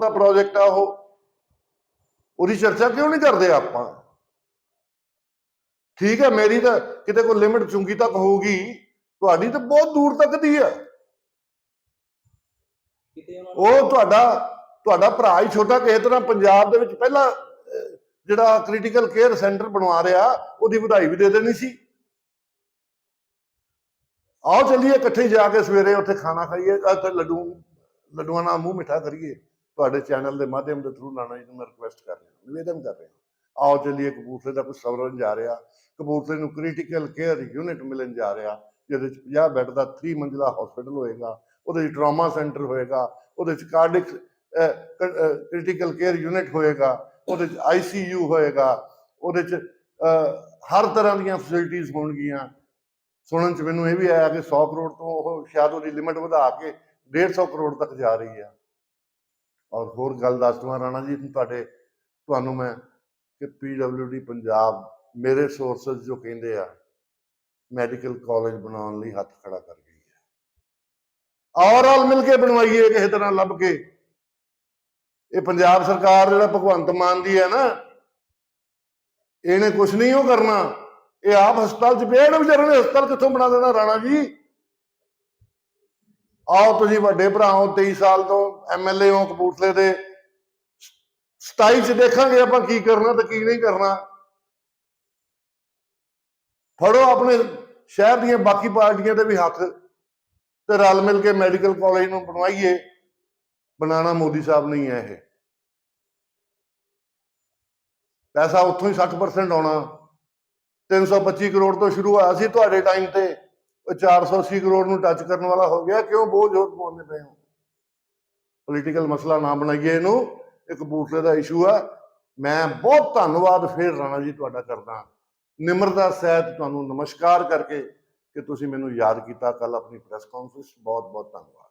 ਦਾ project ਆ ਉਹ। ਉਹਦੀ ਚਰਚਾ ਕਿਉਂ ਨਹੀਂ ਕਰਦੇ ਆਪਾਂ? ਠੀਕ ਹੈ, ਮੇਰੀ ਤਾਂ ਕਿਤੇ ਕੋਈ ਲਿਮਿਟ ਚੁੰਗੀ ਤੱਕ ਹੋਊਗੀ। ਤੁਹਾਡੀ ਤਾਂ ਬਹੁਤ ਦੂਰ ਤੱਕ ਦੀ ਹੈ ਉਹ ਤੁਹਾਡਾ ਤੁਹਾਡਾ ਭਰਾ ਹੀ ਛੋਟਾ ਕਿਸੇ ਤਰ੍ਹਾਂ ਪੰਜਾਬ ਦੇ ਵਿੱਚ ਪਹਿਲਾ ਜਿਹੜਾ ਕ੍ਰਿਟੀਕਲ ਕੇਅਰ ਸੈਂਟਰ ਬਣਵਾ ਰਿਹਾ, ਉਹਦੀ ਵਧਾਈ ਵੀ ਦੇ ਦੇਣੀ ਸੀ। ਆਓ ਚੱਲੀਏ ਇਕੱਠੇ ਜਾ ਕੇ ਸਵੇਰੇ ਉੱਥੇ ਖਾਣਾ ਖਾਈਏ ਲੱਡੂ, ਲੱਡੂਆਂ ਨਾਲ ਮੂੰਹ ਮਿੱਠਾ ਕਰੀਏ। ਤੁਹਾਡੇ ਚੈਨਲ ਦੇ ਮਾਧਿਅਮ ਦੇ ਥਰੂ ਲਾਣਾ ਜੀ ਨੂੰ ਮੈਂ ਰਿਕੁਐਸਟ ਕਰ ਰਿਹਾ, ਨਿਵੇਦਨ ਕਰ ਰਿਹਾ ਆਓ ਚੱਲੀਏ ਕਪੂਰਥਲੇ ਦਾ ਕੁਝ ਸਵਰਨ ਜਾ ਰਿਹਾ। ਕਪੂਰਥਲੇ ਨੂੰ ਕ੍ਰਿਟੀਕਲ ਕੇਅਰ ਯੂਨਿਟ ਮਿਲਣ ਜਾ ਰਿਹਾ, ਜਿਹਦੇ ਚ 50 ਬੈੱਡ ਦਾ 3 ਮੰਜ਼ਿਲਾ ਹਸਪੀਟਲ ਹੋਏਗਾ, ਉਹਦੇ ਵਿੱਚ ਟਰਾਮਾ ਸੈਂਟਰ ਹੋਏਗਾ, ਉਹਦੇ ਚ ਕਾਰਡਿਕ ਕ੍ਰਿਟੀਕਲ ਕੇਅਰ ਯੂਨਿਟ ਹੋਏਗਾ, ਉਹਦੇ ਚ ਆਈਸੀਯੂ ਹੋਏਗਾ, ਉਹਦੇ ਚ ਹਰ ਤਰ੍ਹਾਂ ਦੀਆਂ ਫੈਸਿਲਿਟੀਆਂ ਹੋਣਗੀਆਂ। ਸੁਣਨ ਚ ਮੈਨੂੰ ਇਹ ਵੀ ਆਇਆ ਕਿ 100 ਕਰੋੜ ਤੋਂ ਉਹ ਸ਼ਾਇਦ ਉਹਦੀ ਲਿਮਟ ਵਧਾ ਕੇ 150 ਕਰੋੜ ਤੱਕ ਜਾ ਰਹੀ ਹੈ ਔਰ ਹੋਰ ਗੱਲ ਦੱਸ ਦਵਾਂ ਰਾਣਾ ਜੀ, ਤੁਹਾਡੇ, ਤੁਹਾਨੂੰ ਮੈਂ ਕਿ ਪੀਡਬਲਯੂਡੀ ਪੰਜਾਬ ਮੇਰੇ ਸੋਰਸਸ ਜੋ ਕਹਿੰਦੇ ਆ ਮੈਡੀਕਲ ਕਾਲਜ ਬਣਾਉਣ ਲਈ ਹੱਥ ਖੜਾ ਕਰ ਗਈ ਹੈ। ਔਰ ਆਲ ਮਿਲ ਕੇ ਬਣਵਾਈਏ ਕਿਸੇ ਤਰ੍ਹਾਂ ਲੱਭ ਕੇ। ਇਹ ਪੰਜਾਬ ਸਰਕਾਰ ਜਿਹੜਾ ਭਗਵੰਤ ਮਾਨ ਦੀ ਹੈ ਨਾ, ਇਹਨੇ ਕੁਝ ਨਹੀਂ ਉਹ ਕਰਨਾ। ਇਹ ਆਪ ਹਸਪਤਾਲ 'ਚ ਪਿਆ ਨਾ ਵਿਚਾਰੇ ਨੇ, ਹਸਪਤਾਲ ਕਿੱਥੋਂ ਬਣਾ ਦੇਣਾ ਰਾਣਾ ਜੀ? ਆਓ ਤੁਸੀਂ ਵੱਡੇ ਭਰਾ ਹੋ 23 ਸਾਲ ਤੋਂ ਐਮਐਲਏ ਹੋ ਕਪੂਰਥਲੇ ਦੇ। 27 ਚ ਦੇਖਾਂਗੇ ਆਪਾਂ ਕੀ ਕਰਨਾ ਤੇ ਕੀ ਨਹੀਂ ਕਰਨਾ। ਫੜੋ ਆਪਣੇ ਸ਼ਹਿਰ ਦੀਆਂ ਬਾਕੀ ਪਾਰਟੀਆਂ ਦੇ ਵੀ ਹੱਥ ਤੇ ਰਲ ਮਿਲ ਕੇ ਮੈਡੀਕਲ ਕਾਲਜ ਨੂੰ ਬਣਵਾਈਏ। ਬਣਾਣਾ ਮੋਦੀ ਸਾਹਿਬ ਨਹੀਂ ਹੈ ਇਹ। ਪੈਸਾ ਉੱਥੋਂ ਹੀ 60% ਆਉਣਾ। 325 ਕਰੋੜ ਤੋਂ ਸ਼ੁਰੂ ਹੋਇਆ ਸੀ ਤੁਹਾਡੇ ਟਾਈਮ ਤੇ। ਉਹ 480 ਕਰੋੜ ਨੂੰ ਟੱਚ ਕਰਨ ਵਾਲਾ ਹੋ ਗਿਆ, ਕਿਉਂ ਬੋਝ ਹੋਰ ਪਾਉਂਦੇ ਪਏ ਹੋ? ਪੋਲੀਟੀਕਲ ਮਸਲਾ ਨਾ ਬਣਾਈਏ ਇਹਨੂੰ, ਇੱਕ ਕਪੂਰਥਲੇ ਦਾ ਇਸ਼ੂ ਆ। ਮੈਂ ਬਹੁਤ ਧੰਨਵਾਦ ਫੇਰ ਰਾਣਾ ਜੀ ਤੁਹਾਡਾ ਕਰਦਾ। ਨਿਮਰਤਾ ਸਹਿਤ ਤੁਹਾਨੂੰ ਨਮਸਕਾਰ ਕਰਕੇ ਕਿ ਤੁਸੀਂ ਮੈਨੂੰ ਯਾਦ ਕੀਤਾ। ਕੱਲ ਆਪਣੀ ਪ੍ਰੈਸ ਕਾਨਫਰੰਸ ਬਹੁਤ ਬਹੁਤ ਧੰਨਵਾਦ।